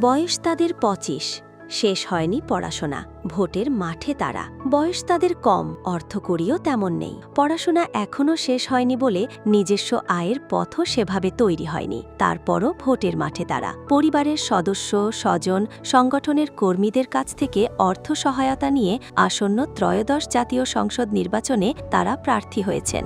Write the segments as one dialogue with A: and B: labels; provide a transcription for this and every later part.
A: বয়স তাদের পঁচিশ। শেষ হয়নি পড়াশোনা। ভোটের মাঠে তারা। বয়স তাদের কম অর্থকরীও তেমন নেই। পড়াশোনা এখনও শেষ হয়নি বলে নিজস্ব আয়ের পথও সেভাবে তৈরি হয়নি। তারপরও ভোটের মাঠে তারা। পরিবারের সদস্য, স্বজন, সংগঠনের কর্মীদের কাছ থেকে অর্থ সহায়তা নিয়ে আসন্ন ত্রয়োদশ জাতীয় সংসদ নির্বাচনে তারা প্রার্থী হয়েছেন।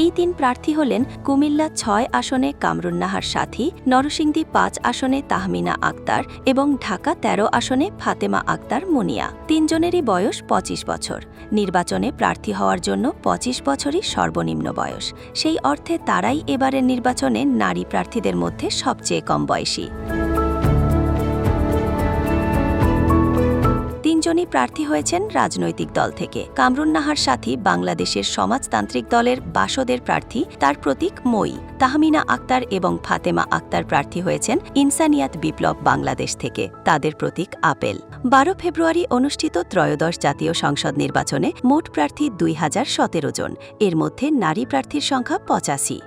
A: এই তিন প্রার্থী হলেন কুমিল্লা ছয় আসনে কামরুন নাহার সাথী, নরসিংদী পাঁচ আসনে তাহমিনা আক্তার এবং ঢাকা ১৩ আসনে ফাতেমা আক্তার মুনিয়া। তিনজনেরই বয়স ২৫ বছর। নির্বাচনে প্রার্থী হওয়ার জন্য ২৫ বছরই সর্বনিম্ন বয়স। সেই অর্থে তারাই এবারের নির্বাচনে নারী প্রার্থীদের মধ্যে সবচেয়ে কম বয়সী। তিনজনই প্রার্থী হয়েছেন রাজনৈতিক দল থেকে। কামরুন নাহার সাথী বাংলাদেশের সমাজতান্ত্রিক দলের বাসদের প্রার্থী, তার প্রতীক মই। তাহমিনা আক্তার এবং ফাতেমা আক্তার প্রার্থী হয়েছেন ইনসানিয়াত বিপ্লব বাংলাদেশ থেকে। তাদের প্রতীক আপেল। বারো ফেব্রুয়ারি অনুষ্ঠিত ত্রয়োদশ জাতীয় সংসদ নির্বাচনে মোট প্রার্থী দুই হাজার সতেরো জন। এর মধ্যে নারী প্রার্থীর সংখ্যা পঁচাশি।